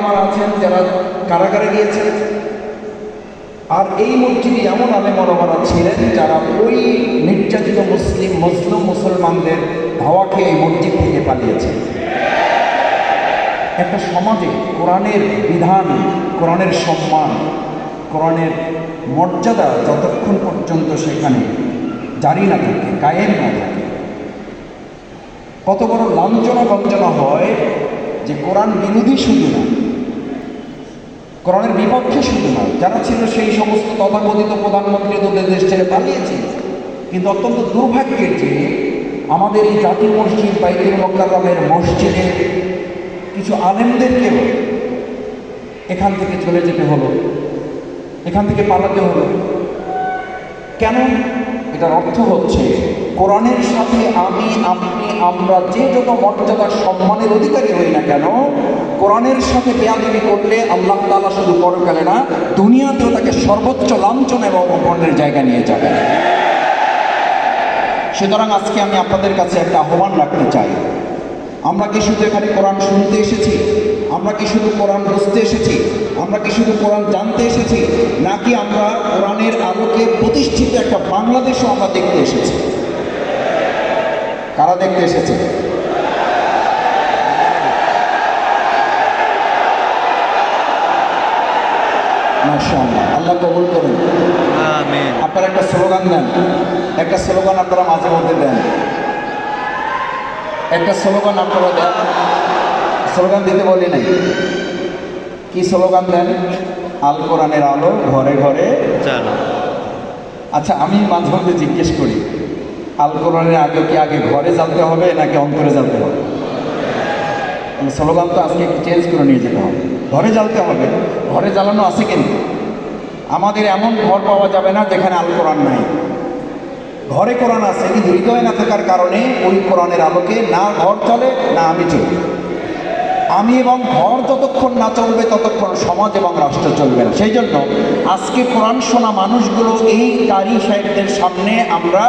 আমার আছেন, যারা কারাগারে গিয়েছেন। আর এই মসজিদে এমন আলেমরা ছিলেন যারা ওই নির্যাতিত মুসলিম মুসলিম মুসলমানদের খেয়ে এই মসজিদ থেকে পালিয়েছে। একটা সমাজে কোরআনের বিধান, কোরআনের সম্মান, কোরআনের মর্যাদা যতক্ষণ পর্যন্ত সেখানে জারি না থাকে, কায়েম না থাকে, কত বড় লাঞ্ছনা বঞ্চনা হয় যে কোরআন বিরোধী শুধু না কোরআনের বিপক্ষে শুধু না যারা ছিল সেই সমস্ত তথাকথিত প্রধানমন্ত্রী তোদের দেশ ছেড়ে পালিয়েছে। কিন্তু অত্যন্ত দুর্ভাগ্যের যে আমাদের এই জাতীয় মসজিদ বাইতুল মক্কারমের মসজিদে কিছু আলেমদেরকেও এখান থেকে চলে যেতে হলো, এখান থেকে পালাতে হলো। কেন এটার অর্থ হচ্ছে কোরআনের সাথে আমি, আপনি, আমরা যে যত মর্যাদার সম্মানের অধিকারী হই না কেন, কোরআনের সাথে বেয়াদবি করলে আল্লাহ তাআলা শুধু পরকালে না, দুনিয়াতেও তাকে সর্বোচ্চ লাঞ্ছন এবং অপমানের জায়গা নিয়ে যাবে। সুতরাং আজকে আমি আপনাদের কাছে একটা আহ্বান রাখতে চাই। আমরা কি শুধু এখানে কোরআন শুনতে এসেছি? আমরা কি শুধু কোরআন বুঝতে এসেছি? আমরা কি শুধু কোরআন জানতে এসেছি? নাকি আমরা কোরআনের আলোকে প্রতিষ্ঠিত একটা বাংলাদেশও আমরা দেখতে এসেছি? কারা দেখতে এসেছে? আল্লাহ কবুল করুন। আপনারা একটা স্লোগান দেন। একটা স্লোগান আপনারা মাঝে মধ্যে দেন। একটা স্লোগান আপনারা দেন। স্লোগান দিতে বলি নাই। কি স্লোগান দেন? আল কোরআনের আলো ঘরে ঘরে আচ্ছা আমি মাঝে মধ্যে জিজ্ঞেস করি আল আগে কি আগে ঘরে জ্বালতে হবে নাকি অন্তরে জ্বালতে হবে? মানে স্লোগান তো আজকে একটু চেঞ্জ করে নিয়ে যেতে হবে। ঘরে জ্বালতে হবে। ঘরে জ্বালানো আছে কিন্তু আমাদের এমন ঘর পাওয়া যাবে না যেখানে আল কোরআন নাই। ঘরে কোরআন আছে, কিন্তু হৃদয় না থাকার কারণে ওই কোরআনের আলোকে না ঘর চলে, না আমি চলি আমি এবং ঘর যতক্ষণ না চলবে ততক্ষণ সমাজ এবং রাষ্ট্র চলবে না। সেই জন্য আজকে কোরআন শোনা মানুষগুলো এই কারি সাহেবদের সামনে আমরা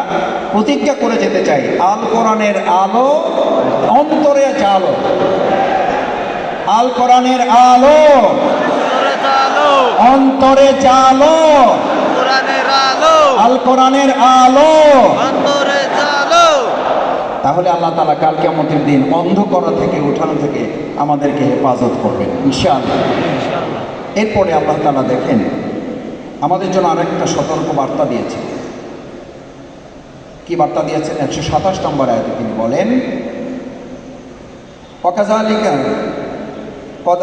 প্রতিজ্ঞা করে যেতে চাই। আল কোরআনের আলো অন্তরে চালো আল কোরআনের আলো অন্তরে চালো আলো কোরআনের আলো তাহলে আল্লাহ তালা কাল কেমতের দিন অন্ধকরা থেকে উঠানো থেকে আমাদেরকে হেফাজত করবেন ইনশাআল্লাহ ইনশাআল্লাহ এরপরে আল্লাহ তালা দেখেন আমাদের জন্য আরেকটা সতর্ক বার্তা দিয়েছে কি বার্তা দিয়েছেন একশো সাতাশ নম্বর আয়তে তিনি বলেন وكذلك قد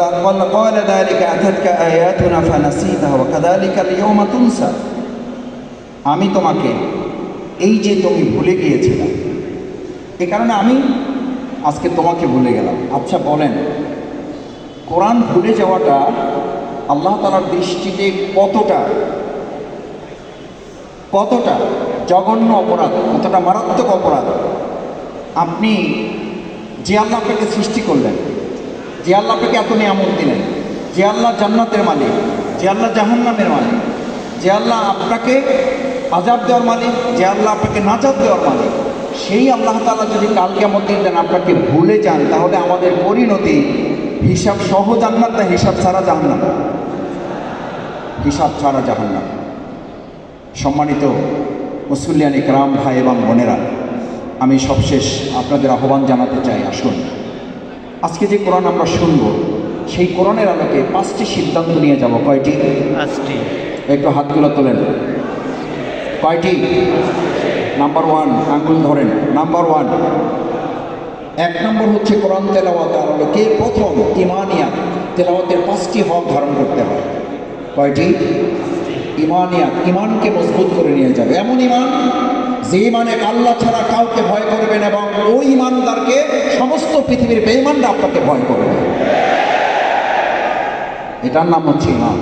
قال ذلك أتتك آياتنا فنسيتها وكذلك اليوم تنسى আমি তোমাকে এই যে তুমি ভুলে গিয়েছিলে এ কারণে আমি আজকে তোমাকে ভুলে গেলাম আচ্ছা বলেন, কোরআন ভুলে যাওয়াটা আল্লাহ তালার দৃষ্টিতে কতটা কতটা জঘন্য অপরাধ, কতটা মারাত্মক অপরাধ? আপনি যে আল্লাহ আপনাকে সৃষ্টি করলেন, যে আল্লাহ আপনাকে এত নিয়ামত দিলেন, যে আল্লাহ জান্নাতের মালিক, যে আল্লাহ জাহান্নামের মালিক, যে আল্লাহ আপনাকে আজাব দেওয়ার মালিক, যে আল্লাহ আপনাকে নাজাব দেওয়ার মালিক সেই আল্লাহ তালা যদি কালকে মধ্যে দেন আপনাকে ভুলে যান তাহলে আমাদের পরিণতি হিসাব সহ জান্নাত না হিসাব ছাড়া জাহান্নাম? হিসাব ছাড়া জাহান্নাম। সম্মানিত মুসল্লিয়ান ইকরাম ভাই এবং বোনেরা আমি সবশেষ আপনাদের আহ্বান জানাতে চাই আসুন। আজকে যে কোরআন আমরা শুনব সেই কোরআনের আলোকে পাঁচটি সিদ্ধান্ত নিয়ে যাব। কয়টি? একটু হাতগুলো তোলেন। কয়টি? নাম্বার ওয়ান আঙ্গুল ধরেন। নাম্বার ওয়ান এক নম্বর হচ্ছে কোরআন তেলাওয়াত আলোকে প্রথম ইমানিয়াত তেলাওয়াতের পাঁচটি হক ধারণ করতে হয়? কয়টি? ইমানিয়াত ইমানকে মজবুত করে নিয়ে যাবে। এমন ইমান যে ইমানে আল্লাহ ছাড়া কাউকে ভয় করবেন এবং ওই ইমানদারকে সমস্ত পৃথিবীর বেঈমানরা আপনাকে ভয় করবে। এটার নাম হচ্ছে ইমান।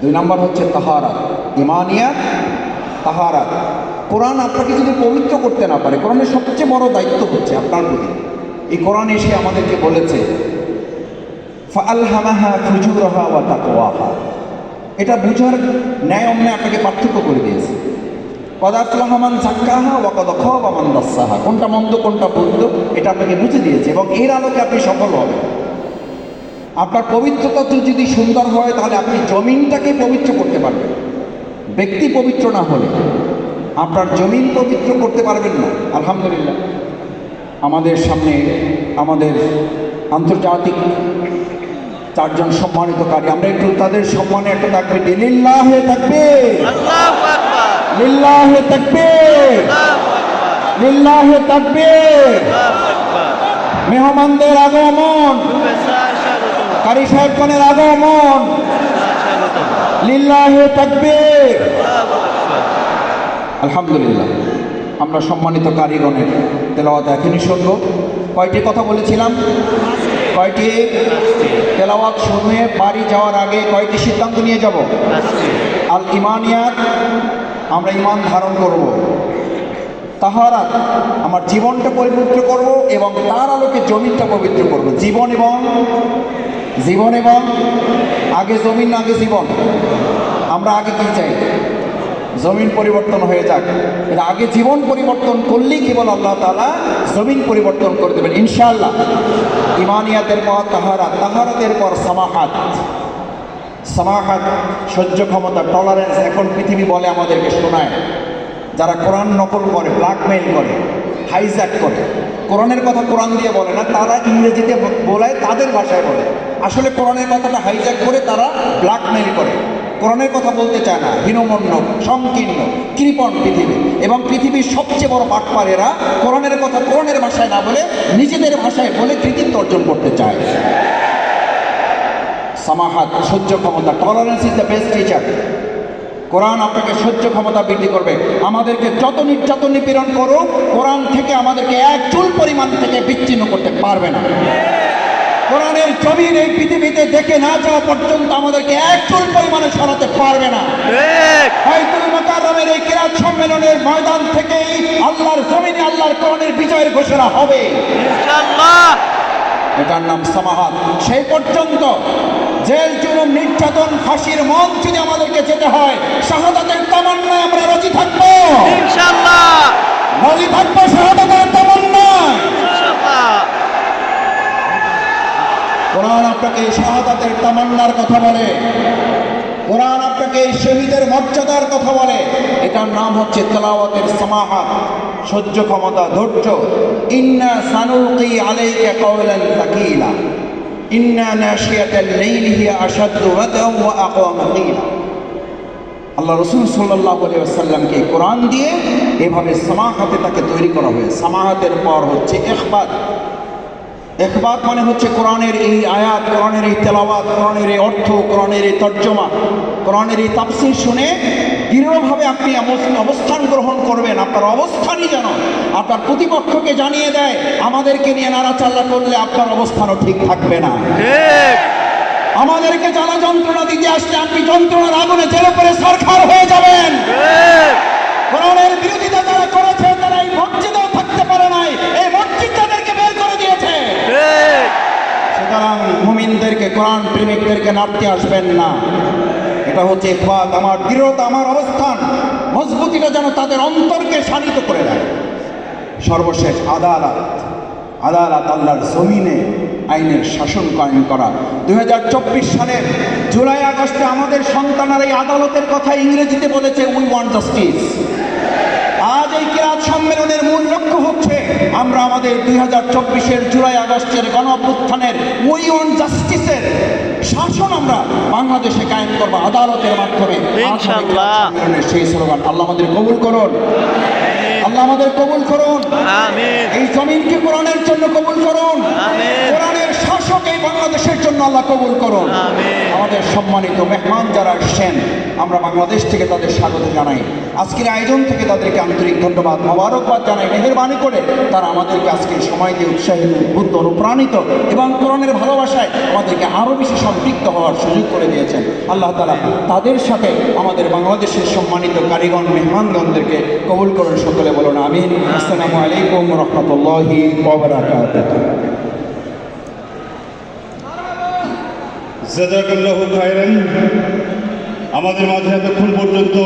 দুই নম্বর হচ্ছে তাহারাত। ইমানিয়া, তাহারাত। কোরআন আপনাকে যদি পবিত্র করতে না পারে, কোরআনের সবচেয়ে বড় দায়িত্ব হচ্ছে আপনার প্রতি। এই কোরআন এসে আমাদেরকে বলেছে ফালহামাহা ফুজুরহা ওয়া তাকওয়াহা। এটা বুঝার ন্যায় অন্যায় আপনাকে পার্থক্য করে দিয়েছে। কদাফলাহমান সাক্কাহা ওয়া কদ খাবামান দাসসাহা কোনটা মন্দ, কোনটা বৈধ, এটা আপনাকে বুঝে দিয়েছে এবং এর আলোকে আপনি সফল হবেন। আপনার পবিত্রতা যদি সুন্দর হয়, তাহলে আপনি জমিনটাকে পবিত্র করতে পারবেন। ব্যক্তি পবিত্র না হলে। আপনার জমিন পবিত্র করতে পারবেন না। আলহামদুলিল্লাহ। আমাদের সামনে আমাদের আন্তর্জাতিক চারজন সম্মানিতকারী আমরা একটু তাদের সম্মানে একটা থাকবে লিল্লাহে থাকবে লিল্লাহে থাকবে লিল্লাহে থাকবে মেহমানদের আগমন। কারি সাহেবগণের আগমন। লিল্লাহে থাকবে আলহামদুলিল্লাহ। আমরা সম্মানিত কারিগণের তেলাওয়াত এখনই শুনব। কয়টি কথা বলেছিলাম? কয়টি? তেলাওয়াত শুনে বাড়ি যাওয়ার আগে কয়টি সিদ্ধান্ত নিয়ে যাব? আল ইমানিয়াত, আমরা ইমান ধারণ করব। তাহারাত, আমার জীবনটা পবিত্র করব এবং তার আলোকে জমিনটা পবিত্র করব। জীবন এবং জীবন এবং, আগে জমিন, আগে জীবন। আমরা আগে কি চাই? জমিন পরিবর্তন হয়ে যাক। এটা আগে জীবন পরিবর্তন করলেই কেবল আল্লাহ তালা জমিন পরিবর্তন করে দেবেন, ইনশাআল্লাহ। ইমানিয়াতের পর তাহারা তাহারাতের পর সামাহাত। সামাহাত, সহ্য ক্ষমতা টলারেন্স এখন পৃথিবী বলে আমাদেরকে শোনায়। যারা কোরআন নকল করে ব্ল্যাকমেইল করে হাইজ্যাক করে, কোরআনের কথা কোরআন দিয়ে বলে না, তারা ইংরেজিতে বলায় তাদের ভাষায় বলে। আসলে কোরআনের কথাটা হাইজ্যাক করে তারা ব্ল্যাকমেইল করে। কোরআনের কথা বলতে চায় না। হীনমন্য, সংকীর্ণ, কৃপণ পৃথিবী। এবং পৃথিবীর সবচেয়ে বড় বাটপারেরা কোরআনের কথা কোরআনের ভাষায় না বলে নিজেদের ভাষায় বলে কৃতিত্ব অর্জন করতে চায়। সামাহাত, সহ্য ক্ষমতা। Tolerance is the best teacher Quran আপনাকে সহ্য ক্ষমতা বৃদ্ধি করবে। আমাদেরকে যত নির্যাতন নিপীড়ন করুক, কোরআন থেকে আমাদেরকে এক চুল পরিমাণ থেকে বিচ্ছিন্ন করতে পারবে না। কোরআনের জমিন এই পৃথিবীতে দেখে না যাওয়া পর্যন্ত আমাদেরকে এক চুল পরিমাণে সরাতে পারবে না। হয়তুল মোকাররমের এই কিরাত সম্মেলনের ময়দান থেকেই আল্লাহর জমিনে আল্লাহর কোরআনের বিজয়ের ঘোষণা হবে। এটার নাম সামাহাত সেই পর্যন্ত জেল জুলুম নির্যাতন ফাঁসির মন যদি আমাদেরকে যেতে হয় শাহাদাতের তামান্নায় আমরা রাজি থাকব। ইনশাআল্লাহ রাজি থাকব শাহাদাতের তামান্নায় ইনশাআল্লাহ কোরআন আপনাকে শাহাদাতের তামান্নার কথা বলে। কোরআন আপনাকে শহীদের মর্যাদার কথা বলে। এটার নাম হচ্ছে তেলাওয়াতের সামাহাত, সহ্য ক্ষমতা, ধৈর্য। ইন্না সানুলকি আলাইকা কওলান তাকিলা ইন্না নাশিয়াতাল লাইলি হিয়া আশাদ্দু ওয়াতাও ওয়া আকওয়ামু কিলা আল্লাহ রসুল সাল্লাহ সাল্লামকে কোরআন দিয়ে এভাবে সামাহাতে তাকে তৈরি করা হয়েছে। সামাহাতের পর হচ্ছে এখবাদ এখবাদ মানে হচ্ছে কোরআনের এই আয়াত কোরআনের এই তেলাওয়াত কোরআনের এই অর্থ কোরআনের এই তর্জমা কোরআনের এই তাফসির শুনে দৃঢ়ভাবে আপনি অবস- অবস্থান গ্রহণ করবেন। আপনার অবস্থানই যেন আপনার প্রতিপক্ষকে জানিয়ে দেয় আমাদেরকে নিয়ে নাড়াচাল্লা করলে আপনার অবস্থানও ঠিক থাকবে না। আমাদেরকে জ্বালা যন্ত্রণা দিতে আসলে আপনি যন্ত্রণার আগুনে জেলে পরে সরকার হয়ে যাবেন। মুমিনদেরকে, কোরআন প্রেমিকদেরকে নাড়তে আসবেন না। এটা হচ্ছে ইখবাত আমার দৃঢ়তা আমার অবস্থান, মজবুতিটা যেন তাদের অন্তরকে শানিত করে দেয়। সর্বশেষ আদালত আদালত আল্লাহর জমিনে আইনের শাসন কায়েম করা। দুই হাজার সালের জুলাই আগস্টে আমাদের সন্তানেরা এই আদালতের কথা ইংরেজিতে বলেছে উই ওয়ান্ট জাস্টিস। এই কিরাত সম্মেলনের মূল লক্ষ্য হচ্ছে আমরা আমাদের দুই হাজার চব্বিশের জুলাই আগস্টের গণ অভ্যুত্থানের উই ওয়ান জাস্টিসের শাসন আমরা বাংলাদেশে কায়েম করব আদালতের মাধ্যমে। সেই স্লোগান আল্লাহ আমাদের কবুল করুন। আল্লাহ আমাদের কবুল করুন। এই জমিনকে কোরআনের জন্য কবুল করুন। কোরআনের এই বাংলাদেশের জন্য আল্লাহ কবুল করুন। আমাদের সম্মানিত মেহমান যারা আসছেন আমরা বাংলাদেশ থেকে তাদের স্বাগত জানাই। আজকের আয়োজন থেকে তাদেরকে আন্তরিক ধন্যবাদ মোবারকবাদ জানাই। মেহরবানি করে তারা আমাদেরকে আজকে সময় দিয়ে উৎসাহিত উদ্বুদ্ধ অনুপ্রাণিত এবং কোরআনের ভালোবাসায় আমাদেরকে আরও বেশি সম্পৃক্ত হওয়ার সুযোগ করে দিয়েছেন। আল্লাহ তালা তাদের সাথে আমাদের বাংলাদেশের সম্মানিত কারিগণ মেহমানগণদেরকে কবুল করুন সকলে বলুন আমিন। আসসালামু আলাইকুম রহমতুল্লাহি জাজাকাল্লাহু খায়রান। আমাদের মাঝে এতক্ষণ পর্যন্ত